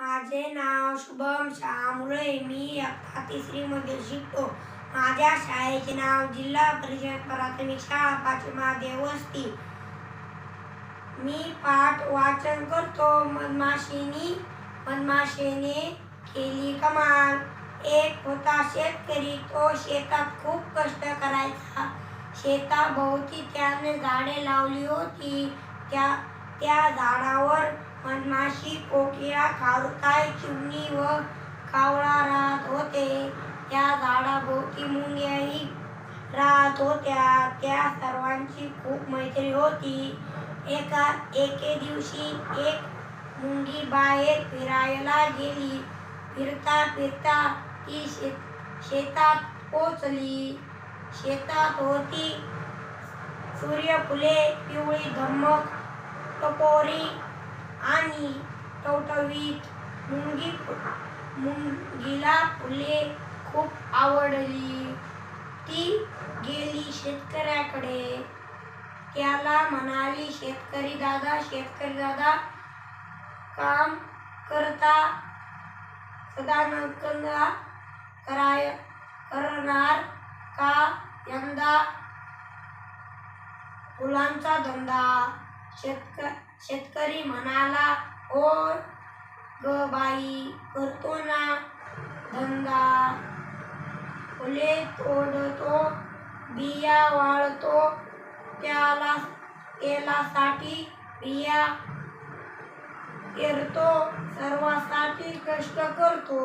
माझे नाव शुभम शामुळे मी इयत्ता तिसरीमध्ये शिकतो. माझ्या शाळेचे नाव जिल्हा परिषद प्राथमिक शाळा पाचमा देवस्ती मी पाठ वाचन करतो. मधमाशीनी मधमाशीने केली कमाल. एक होता शेतकरी. तो शेतात खूप कष्ट करायचा. शेताभोवती त्याने झाडे लावली होती. त्या त्या झाडावर मधमाशी कोकिळा खारुताई चिमणी व कावळा राहत होते. त्या झाडाभोवती मुंग्याही राहत होत्या. त्या सर्वांची खूप मैत्री होती. एका एके दिवशी एक मुंगी बाहेर फिरायला गेली. फिरता फिरता ती शेत शेतात पोचली. शेतात होती. सूर्यफुले पिवळी धमक टपोरी आणि टवटवीत मुंगी मुंगीला फुले खूप आवडली. ती गेली शेतकऱ्याकडे. त्याला म्हणाली शेतकरी दादा शेतकरी दादा काम करता सदानंदा कराय करणार का यंदा फुलांचा धंदा? शेतक शेतकरी म्हणाला ओ ग बाई करतो ना धंदा फुले तोडतो बिया वाळतो त्याला तेलासाठी बिया पेरतो सर्वासाठी कष्ट करतो.